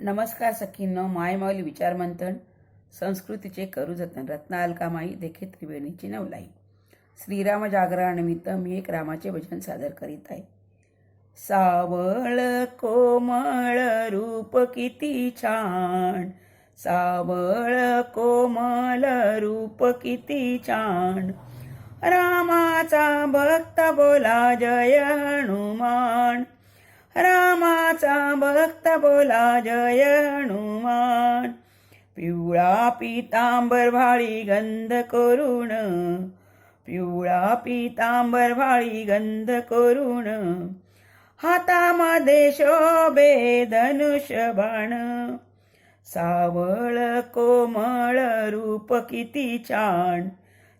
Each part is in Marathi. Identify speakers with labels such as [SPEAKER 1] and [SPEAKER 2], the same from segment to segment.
[SPEAKER 1] नमस्कार सखींनो मायमौली विचारमंथन संस्कृतीचे करू जतन रत्ना अलकामाई देखे त्रिवेणीची नवलाई. श्रीराम जागरणानिमित्त मी एक रामाचे भजन सादर करीत आहे. सावळ कोमळ रूप किती छान. सावळ कोमल रूप किती छान. रामाचा भक्त बोला जय हनुमान. रामाचा भक्त बोला जय हनुमान. पिवळा पितांबर भाळी गंध करुण पिवळा पितांबर भाळी गंध करुण हातामध्ये शोभे धनुष्य बाण सावळ कोमळ रूप किती छान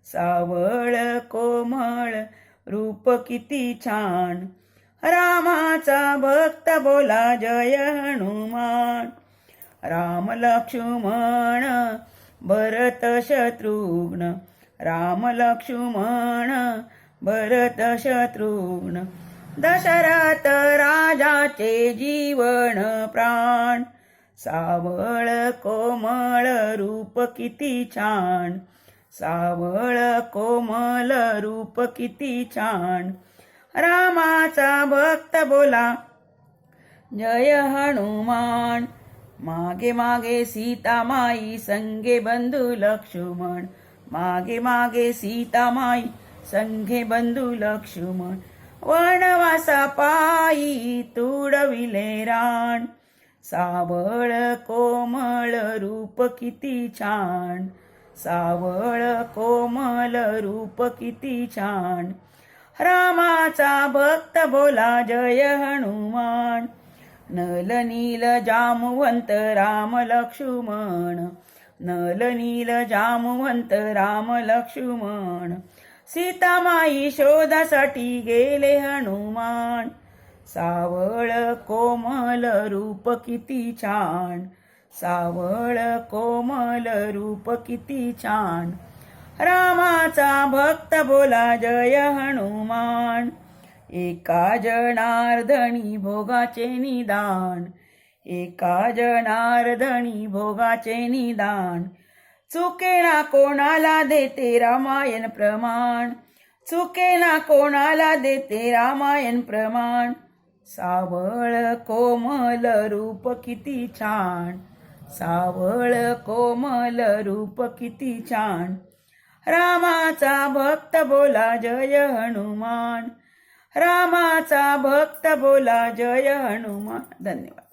[SPEAKER 1] सावळ कोमळ रूप किती छान. रामाचा भक्त बोला जय हनुमान. राम लक्ष्मण भरत शत्रुघ्न. राम लक्ष्मण भरत शत्रुघ्न. दशरथ राजाचे जीवन प्राण. सावळ कोमळ रूप किती छान. सावळ कोमल रूप किती छान. रामाचा भक्त बोला. जय हनुमान. मागे मागे सीतामाई संगे बंधू लक्ष्मण. मागे मागे सीतामाई संघे बंधू लक्ष्मण. वनवासा पायी तुडविले रान. सावळ कोमळ रूप किती छान. सावळ कोमल रूप किती छान. रामाचा भक्त बोला जय हनुमान. नल नील जामवंत राम लक्ष्मण. नल नील जामवंत राम लक्ष्मण. सीतामाई शोधासाठी गेले हनुमान. सावळ कोमल रूप किती छान. सावळ कोमल रूप किती छान. रामाचा भक्त बोला जय हनुमान. एका जनार्दनी भोगाचे निदान. एका जनार्दनी भोगाचे निदान. चुकेना कोणाला देते रामायण प्रमाण? चुकेना कोणाला देते रामायण प्रमाण? सावळ कोमल रूप किती छान. सावळ कोमल रूप किती छान. रामाचा भक्त बोला जय हनुमान. रामाचा भक्त बोला जय हनुमान. धन्यवाद.